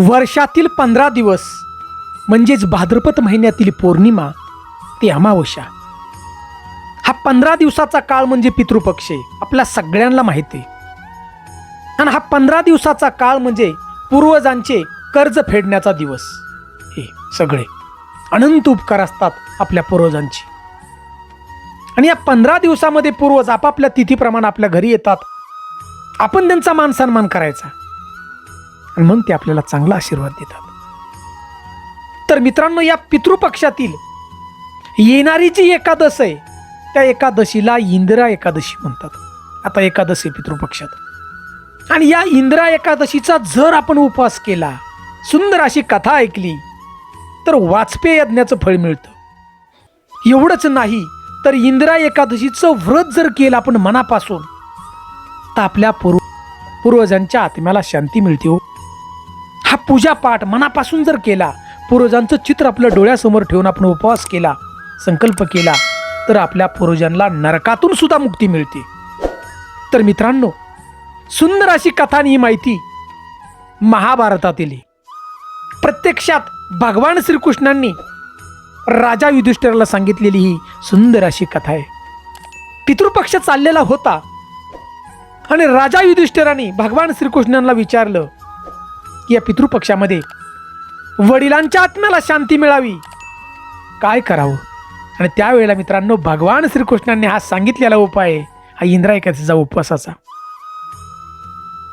वर्षातील पंधरा दिवस म्हणजेच भाद्रपद महिन्यातील पौर्णिमा ते अमावस्या. हा पंधरा दिवसाचा काळ म्हणजे पितृपक्ष आहे आपल्या सगळ्यांना माहिती आहे. आणि हा पंधरा दिवसाचा काळ म्हणजे पूर्वजांचे कर्ज फेडण्याचा दिवस हे सगळे. अनंत उपकार असतात आपल्या पूर्वजांची. आणि या पंधरा दिवसामध्ये पूर्वज आपापल्या तिथीप्रमाणे आपल्या घरी येतात. आपण त्यांचा मान सन्मान करायचा. आणि म्हणून ते आपल्याला चांगला आशीर्वाद देतात. तर मित्रांनो या पितृपक्षातील येणारी जी एकादश आहे त्या एकादशीला इंदिरा एकादशी म्हणतात. आता एकादशी पितृपक्षात. आणि या इंदिरा एकादशीचा जर आपण उपवास केला सुंदर अशी कथा ऐकली तर वाजपेय यज्ञाचं फळ मिळतं. एवढंच नाही तर इंदिरा एकादशीचं व्रत जर केलं आपण मनापासून तर आपल्या पूर्व पूर्वजांच्या आत्म्याला शांती मिळते हो. हा पूजापाठ मनापासून जर केला पूर्वजांचं चित्र आपल्या डोळ्यासमोर ठेवून आपण उपवास केला संकल्प केला तर आपल्या पूर्वजांना नरकातून सुद्धा मुक्ती मिळते. तर मित्रांनो सुंदर अशी कथा ही माहिती महाभारतातील प्रत्यक्षात भगवान श्रीकृष्णांनी राजा युधिष्ठिराला सांगितलेली ही सुंदर अशी कथा आहे. पितृपक्ष चाललेला होता आणि राजा युधिष्ठिराने भगवान श्रीकृष्णांना विचारलं या पितृपक्षामध्ये वडिलांच्या आत्म्याला शांती मिळावी. काय करावं? आणि त्यावेळेला मित्रांनो भगवान श्रीकृष्णांनी हा सांगितलेला उपाय हा इंद्रायकाचा उपवासाचा.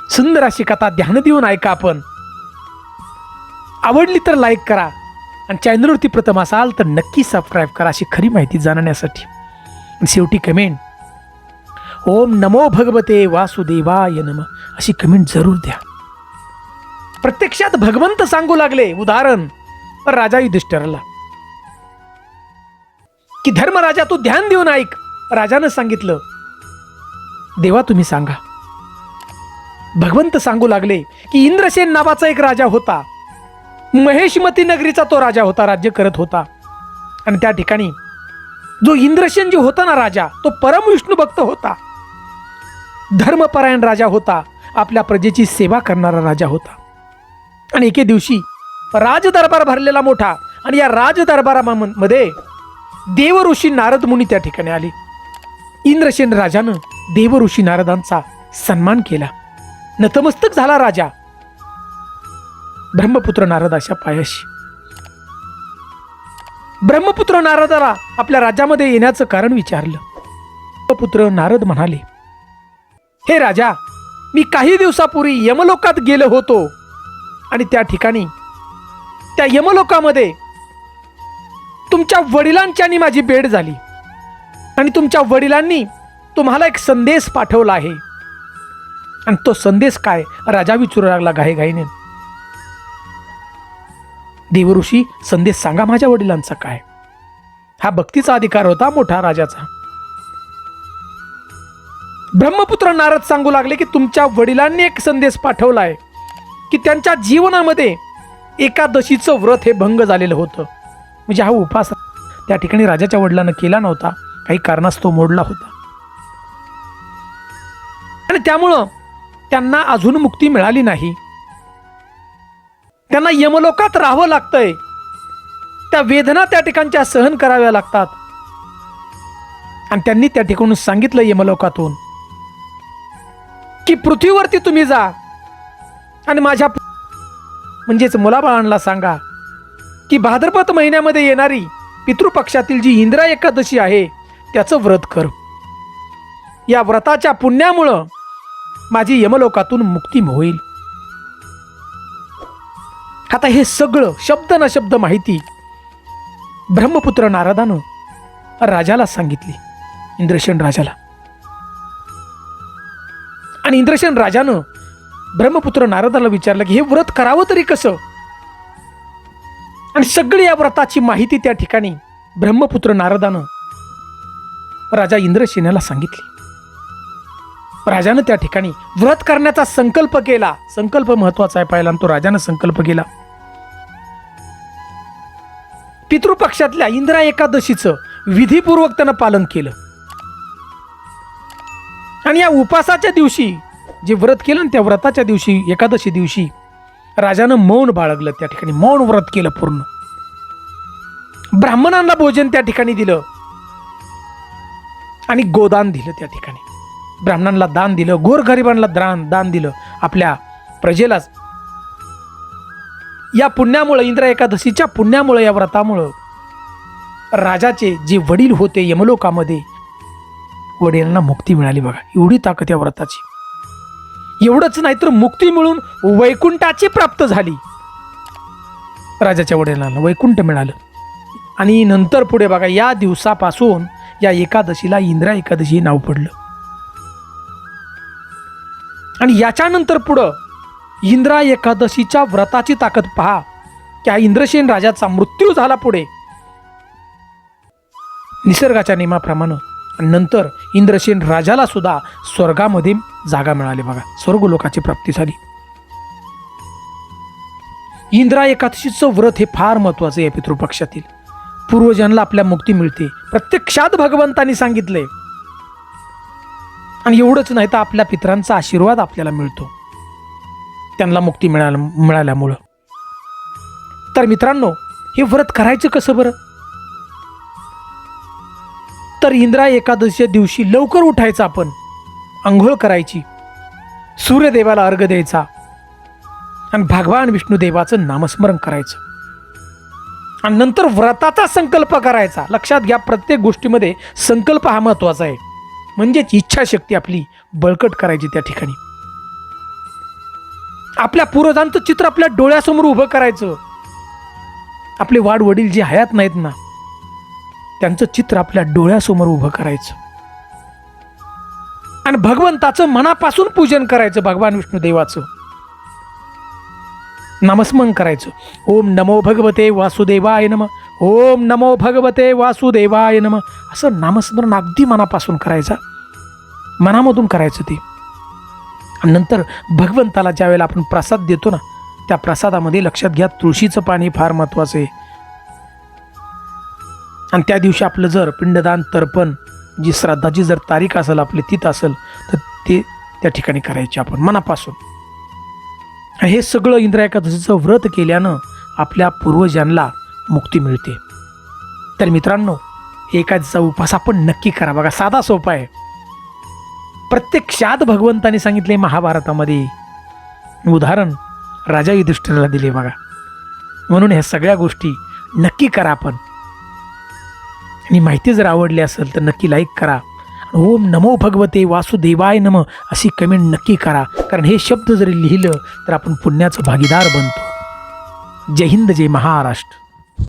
सुंदर अशी कथा ध्यान देऊन ऐका आपण. आवडली तर लाईक करा. आणि चॅनलवरती प्रथम असाल तर नक्की सबस्क्राईब करा अशी खरी माहिती जाणण्यासाठी. शेवटी कमेंट ओम नमो भगवते वासुदेवाय नम. अशी कमेंट जरूर द्या. प्रत्यक्षात भगवंत सांगू लागले उदाहरण. राजा युधिष्ठराला. की धर्मराजा तू ध्यान देऊन ऐक. राजानं सांगितलं देवा तुम्ही सांगा. भगवंत सांगू लागले की इंद्रसेन नावाचा एक राजा होता. महेशमती नगरीचा तो राजा होता राज्य करत होता. आणि त्या ठिकाणी जो इंद्रसेन जो होता ना राजा तो परम विष्णू भक्त होता. धर्मपरायण राजा होता. आपल्या प्रजेची सेवा करणारा राजा होता. आणि एके दिवशी राजदरबार भरलेला मोठा आणि या राजदरबारामध्ये देव ऋषी नारद मुनी त्या ठिकाणी आले. इंद्रसेन राजानं देव ऋषी नारदांचा सन्मान केला. नतमस्तक झाला राजा. ब्रह्मपुत्र नारदाच्या पायाशी. ब्रह्मपुत्र नारदाला आपल्या राज्यामध्ये येण्याचं कारण विचारलं. ब्रह्मपुत्र नारद म्हणाले हे राजा मी काही दिवसापूर्वी यमलोकात गेलो होतो. आणि त्या ठिकाणी त्या यमलोकामध्ये तुमच्या वडिलांची आणि माझी भेट झाली. आणि तुमच्या वडिलांनी तुम्हाला एक संदेश पाठवला आहे. आणि तो संदेश काय? राजा विचारू लागला घाईघाईने देवऋषी संदेश सांगा माझ्या वडिलांचा काय? हा भक्तीचा अधिकार होता मोठा राजाचा. ब्रह्मपुत्र नारद सांगू लागले की तुमच्या वडिलांनी एक संदेश पाठवलाय की त्यांच्या जीवनामध्ये एकादशीचं व्रत हे भंग झालेलं होतं. म्हणजे हा उपास त्या ठिकाणी राजाच्या वडिलांना केला नव्हता. काही कारणास्तव मोडला होता. आणि त्यामुळं त्यांना अजून मुक्ती मिळाली नाही. त्यांना यमलोकात राहावं लागतंय. त्या वेदना त्या ठिकाणच्या सहन कराव्या लागतात. आणि त्यांनी त्या ठिकाणून सांगितलं यमलोकातून की पृथ्वीवरती तुम्ही जा. आणि माझ्या म्हणजेच मुलाबाळांना सांगा की भाद्रपद महिन्यामध्ये येणारी पितृपक्षातील जी इंद्रा एकादशी आहे त्याचं व्रत कर. या व्रताच्या पुण्यामुळं माझी यमलोकातून मुक्ती होईल. आता हे सगळं शब्द न शब्द माहिती ब्रह्मपुत्र नारदानं राजाला सांगितली इंद्रसेन राजाला. आणि इंद्रसेन राजानं ब्रह्मपुत्र नारदाला विचारलं की हे व्रत करावं तरी कसं? आणि सगळी या व्रताची माहिती त्या ठिकाणी ब्रह्मपुत्र नारदानं राजा इंद्रसेनाला सांगितली. राजानं त्या ठिकाणी व्रत करण्याचा संकल्प केला. संकल्प महत्त्वाचा आहे पाहिला तो राजानं संकल्प केला. पितृपक्षातल्या इंद्रा एकादशीचं विधीपूर्वक त्यानं पालन केलं. आणि या उपासाच्या दिवशी जे व्रत केलं ना त्या व्रताच्या दिवशी एकादशी दिवशी राजानं मौन बाळगलं त्या ठिकाणी. मौन व्रत केलं पूर्ण. ब्राह्मणांना भोजन त्या ठिकाणी दिलं. आणि गोदान दिलं त्या ठिकाणी. ब्राह्मणांना दान दिलं गोरगरिबांना दान दान दिलं आपल्या प्रजेलाच या पुण्यामुळं इंद्र एकादशीच्या पुण्यामुळं या व्रतामुळं राजाचे जे वडील होते यमलोकामध्ये वडिलांना मुक्ती मिळाली बघा. एवढी ताकद या व्रताची. एवढंच नाही तर मुक्ती मिळून वैकुंठाची प्राप्त झाली. राजाच्या वडिलांना वैकुंठ मिळालं. आणि नंतर पुढे बघा या दिवसापासून या एकादशीला इंद्रा एकादशी नाव पडलं. आणि याच्यानंतर पुढं इंद्रा एकादशीच्या व्रताची ताकद पहा त्या इंद्रसेन राजाचा मृत्यू झाला पुढे. निसर्गाच्या नियमाप्रमाणे नंतर इंद्रसेन राजाला सुद्धा स्वर्गामध्ये जागा मिळाली बघा. स्वर्ग लोकाची प्राप्ती झाली. इंद्रा एकादशीचं व्रत हे फार महत्वाचं आहे पितृपक्षातील. पूर्वजांना आपल्या मुक्ती मिळते. प्रत्यक्षात भगवंतांनी सांगितलंय. आणि एवढंच नाही तर आपल्या पितरांचा आशीर्वाद आपल्याला मिळतो. त्यांना मुक्ती मिळाल्या मिळाल्यामुळं. तर मित्रांनो हे व्रत करायचं कसं बरं? तर इंद्रा एकादशीच्या दिवशी लवकर उठायचं आपण. आंघोळ करायची. सूर्यदेवाला अर्घ द्यायचा. आणि भगवान विष्णुदेवाचं नामस्मरण करायचं. आणि नंतर व्रताचा संकल्प करायचा. लक्षात घ्या प्रत्येक गोष्टीमध्ये संकल्प हा महत्त्वाचा आहे. म्हणजेच इच्छाशक्ती आपली बळकट करायची त्या ठिकाणी. आपल्या पूर्वजांचं चित्र आपल्या डोळ्यासमोर उभं करायचं. आपले वाड वडील जे हयात नाहीत ना त्यांचं चित्र आपल्या डोळ्यासमोर उभं करायचं. आणि भगवंताचं मनापासून पूजन करायचं भगवान विष्णू देवाचं. नामस्मरण करायचं. ओम नमो भगवते वासुदेवाय नम. ओम नमो भगवते वासुदेवाय नम. असं नामस्मरण अगदी मनापासून करायचं. मनामधून करायचं ते. आणि नंतर भगवंताला ज्यावेळेला आपण प्रसाद देतो ना त्या प्रसादामध्ये लक्षात घ्या तुळशीचं पाणी फार महत्त्वाचं आहे. आणि त्या दिवशी आपलं जर पिंडदान तर्पण जी श्राद्धाची जर तारीख असेल आपली तीत असेल तर ते त्या ठिकाणी करायचे आपण मनापासून. आणि हे सगळं इंद्रा एकादशीचं व्रत केल्यानं आपल्या पूर्वजांना मुक्ती मिळते. तर मित्रांनो एकादशीचा उपास आपण नक्की करा. बघा साधा सोपा आहे. प्रत्यक्षात भगवंताने सांगितले महाभारतामध्ये. उदाहरण राजा युधिष्ठिराला दिले बघा. म्हणून ह्या सगळ्या गोष्टी नक्की करा आपण. आणि माहिती जर आवडली असेल तर नक्की लाईक करा. ओम नमो भगवते वासुदेवाय नम अशी कमेंट नक्की करा. कारण हे शब्द जरी लिहिलं तर आपण पुण्याचं भागीदार बनतो. जय हिंद जय महाराष्ट्र.